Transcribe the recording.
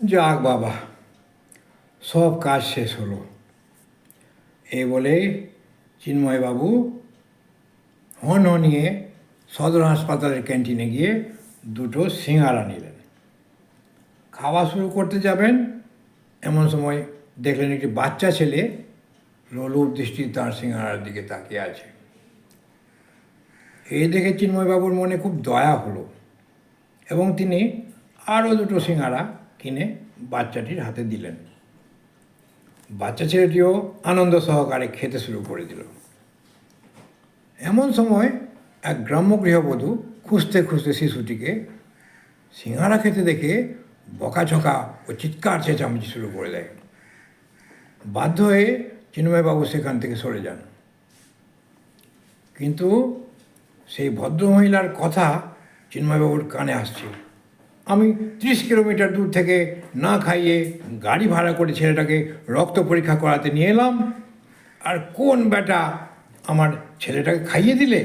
যাক বাবা, সব কাজ শেষ হলো। এই বলে চিন্ময়বাবু হন নিয়ে সদর হাসপাতালের ক্যান্টিনে গিয়ে দুটো সিঙ্গারা নিলেন। খাওয়া শুরু করতে যাবেন, এমন সময় দেখলেন একটি বাচ্চা ছেলে লোলুপ দৃষ্টি তাঁর সিঙ্গারার দিকে তাকিয়ে আছে। এই দেখে চিন্ময়বাবুর মনে খুব দয়া হলো এবং তিনি আরও দুটো সিঙ্গারা কিনে বাচ্চাটির হাতে দিলেন। বাচ্চা ছেলেটিও আনন্দ সহকারে খেতে শুরু করে দিল। এমন সময় এক গ্রাম্য গৃহবধূ খুঁজতে খুঁজতে শিশুটিকে সিঙ্গারা খেতে দেখে বকাঝকা ও চিৎকার চেঁচামেচি শুরু করে দেয়। বাধ্য হয়ে চিন্ময়বাবু সেখান থেকে সরে যান। কিন্তু সেই ভদ্রমহিলার কথা চিন্ময়বাবুর কানে আসছে আমি ত্রিশ কিলোমিটার দূর থেকে না খাইয়ে গাড়ি ভাড়া করে ছেলেটাকে রক্ত পরীক্ষা করাতে নিয়ে এলাম। আর কোন বেটা আমার ছেলেটাকে খাইয়ে দিলে?